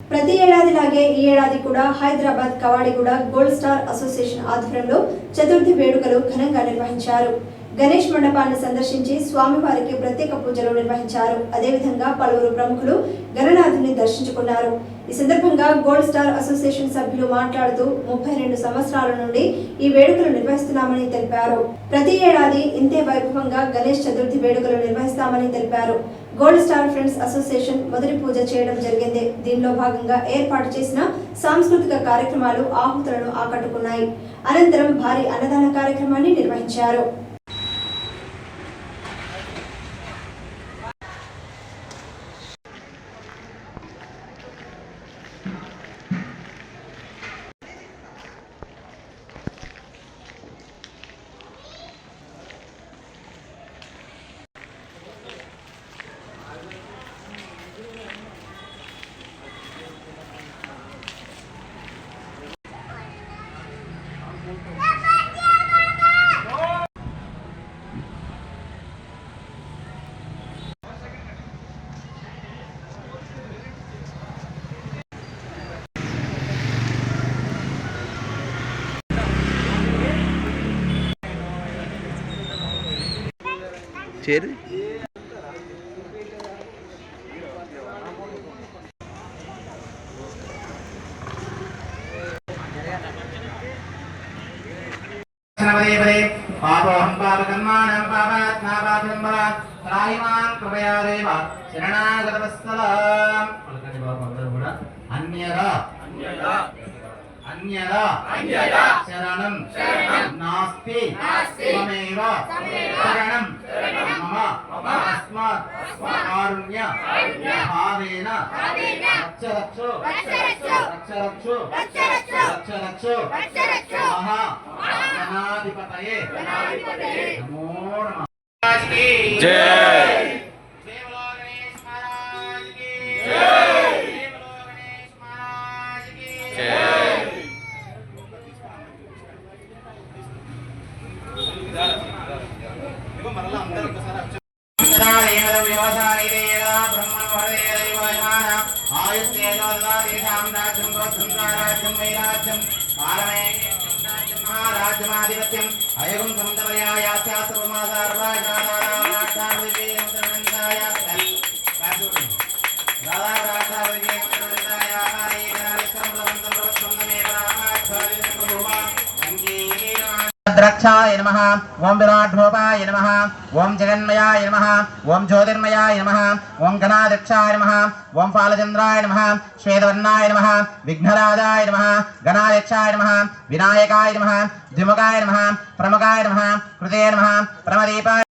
ప్రతి ఏడాదిలాగే ఈ ఏడాది కూడా Hyderabad Kavadiguda gold star association ఆధ్వర్యంలో చతుర్థి వేడుకలు ఘనంగా నిర్వహించారు. గణేష్ మండపాన్ని సందర్శించి స్వామివారికి ప్రత్యేక పూజలు నిర్వహించారు. అదేవిధంగా పలువురు ప్రముఖులు గణనాథుని దర్శించుకున్నారు. ఈ సందర్భంగా గోల్డ్ స్టార్ అసోసియేషన్ సభ్యులు మాట్లాడుతూ ముప్పై రెండు సంవత్సరాల నుండి ఈ వేడుకలు నిర్వహిస్తున్నామని తెలిపారు. ప్రతి ఏడాది ఇంతే వైభవంగా గణేష్ చతుర్థి వేడుకలు నిర్వహిస్తామని తెలిపారు. గోల్డ్ స్టార్ ఫ్రెండ్స్ అసోసియేషన్ మొదటి పూజ చేయడం జరిగింది. దీనిలో భాగంగా ఏర్పాటు చేసిన సాంస్కృతిక కార్యక్రమాలు ఆహుతులను ఆకట్టుకున్నాయి. అనంతరం భారీ అన్నదాన కార్యక్రమాన్ని నిర్వహించారు. చేరు పాపోహం పాపకర్మాణం పాపాత్మా పాపంబర త్రాహిమాన్ కృపయా దేవ శరణాగతవత్సలాం. పలకండి బాబు అందరూ కూడా అన్యరా అన్యరా శరణం. నాస్తి. త్వమేవ శరణం. కారుణ్య భావేన రక్ష రక్షో రక్ష రక్షో రక్ష రక్షో మహా గణాధిపతయే నమో నమః జై జై ராஜ்யம் வை ராஜ்யம் பாலமே ராஜ்யமாதிபத்தியம் அயகும் சமந்தமலையாயா சர்வமாதாரா ராதா ராஜா ராஜா भद्रक्षाय नमः ॐ विराट्रूपाय नमः ॐ जगन्मयाय नमः ॐ ज्योतिर्मयाय नमः ॐ गणाध्यक्षाय नमः ॐ फालचन्द्राय नमः श्वेतवर्णाय नमः विघ्नराजाय नमः गणाध्यक्षाय नमः विनायकाय नमः द्विमुखाय नमः प्रमुखाय नमः कृते नमः प्रमदीपाय